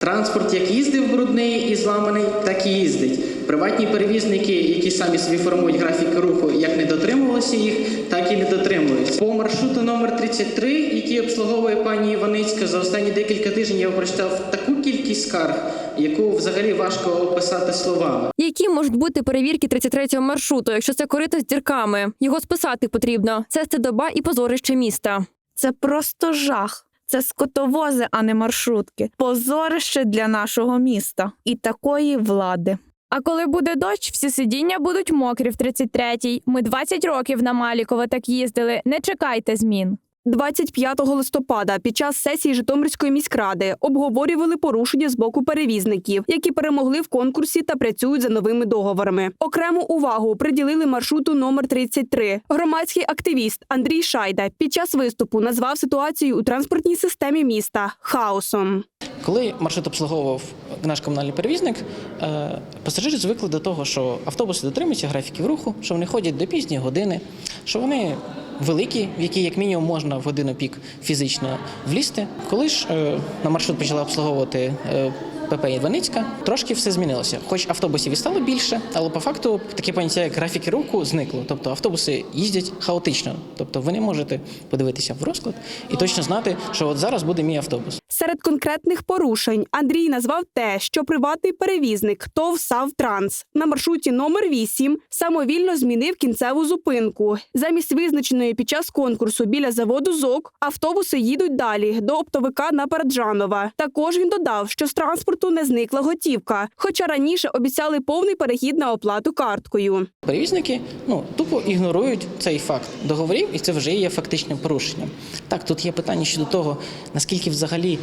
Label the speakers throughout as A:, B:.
A: Транспорт як їздив брудний і зламаний, так і їздить. Приватні перевізники, які самі собі формують графіки руху, як не дотримувалися їх, так і не дотримуються. По маршруту номер 33, який обслуговує пані Іваницька, за останні декілька тижнів я прочитав таку кількість скарг, яку взагалі важко описати словами.
B: Які можуть бути перевірки 33-го маршруту, якщо це корито з дірками? Його списати потрібно. Це стидоба і позорище міста.
C: Це просто жах. Це скотовози, а не маршрутки. Позорище для нашого міста і такої влади. А коли буде дощ, всі сидіння будуть мокрі в 33-й. Ми 20 років на Маліково так їздили. Не чекайте змін.
D: 25 листопада під час сесії Житомирської міськради обговорювали порушення з боку перевізників, які перемогли в конкурсі та працюють за новими договорами. Окрему увагу приділили маршруту номер 33. Громадський активіст Андрій Шайда під час виступу назвав ситуацію у транспортній системі міста хаосом.
E: Коли маршрут обслуговував наш комунальний перевізник, е, пасажири звикли до того, що автобуси дотримуються графіків руху, що вони ходять до пізньої години, що вони великі, в які як мінімум можна в годину пік фізично влізти. Коли ж е, на маршрут почала обслуговувати е, ПП Іваницька, трошки все змінилося. Хоч автобусів і стало більше, але по факту таке поняття, як графіки руху, зникло. Тобто автобуси їздять хаотично. Тобто ви не можете подивитися в розклад і точно знати, що от зараз буде мій автобус.
D: Серед конкретних порушень Андрій назвав те, що приватний перевізник ТОВ «Савтранс» на маршруті номер 8 самовільно змінив кінцеву зупинку. Замість визначеної під час конкурсу біля заводу ЗОК автобуси їдуть далі до оптовика на Параджанова. Також він додав, що з транспорту не зникла готівка, хоча раніше обіцяли повний перехід на оплату карткою.
E: Перевізники ну тупо ігнорують цей факт договорів, і це вже є фактичним порушенням. Так, тут є питання щодо того, наскільки взагалі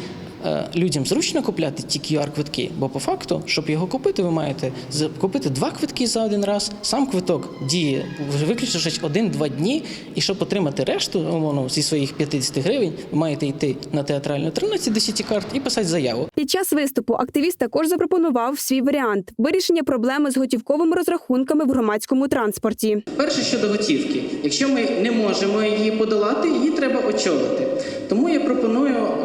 E: людям зручно купляти ті QR-квитки, бо по факту, щоб його купити, ви маєте купити два квитки за один раз. Сам квиток діє виключивши один-два дні, і щоб отримати решту умовно, зі своїх 50 гривень, ви маєте йти на театральну 13 10 карт і писати заяву.
D: Під час виступу активіст також запропонував свій варіант вирішення проблеми з готівковими розрахунками в громадському транспорті.
A: Перше щодо готівки. Якщо ми не можемо її подолати, її треба очолити. Тому я пропоную е,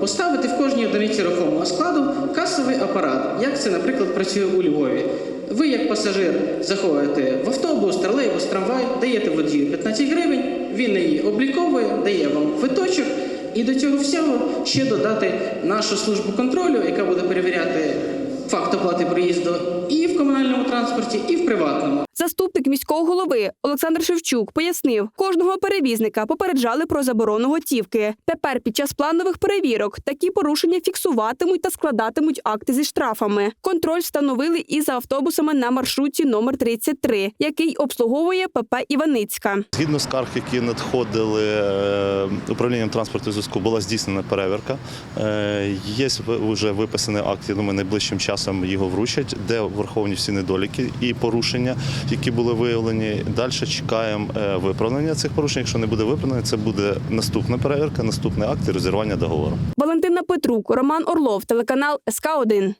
A: поставити в кожній одиниці рухомого складу касовий апарат. Як це, наприклад, працює у Львові. Ви, як пасажир, заходите в автобус, тролейбус, трамвай, даєте водію 15 гривень, він її обліковує, дає вам квиточок. І до цього всього ще додати нашу службу контролю, яка буде перевіряти оплати проїзду і в комунальному транспорті, і в приватному.
D: Заступник міського голови Олександр Шевчук пояснив, кожного перевізника попереджали про заборону готівки. Тепер під час планових перевірок такі порушення фіксуватимуть та складатимуть акти зі штрафами. Контроль встановили і за автобусами на маршруті номер 33, який обслуговує ПП Іваницька.
F: Згідно скарг, які надходили е, управлінням транспорту зв'язку, була здійснена перевірка. Е, Є вже виписаний акт, я думаю, найближчим часом його вручать, де враховані всі недоліки і порушення, які були виявлені. Далі чекаємо е, виправлення цих порушень. Якщо не буде виправлення, це буде наступна перевірка, наступний акт і розірвання договору.
D: Валентина Петрук, Роман Орлов, телеканал СК 1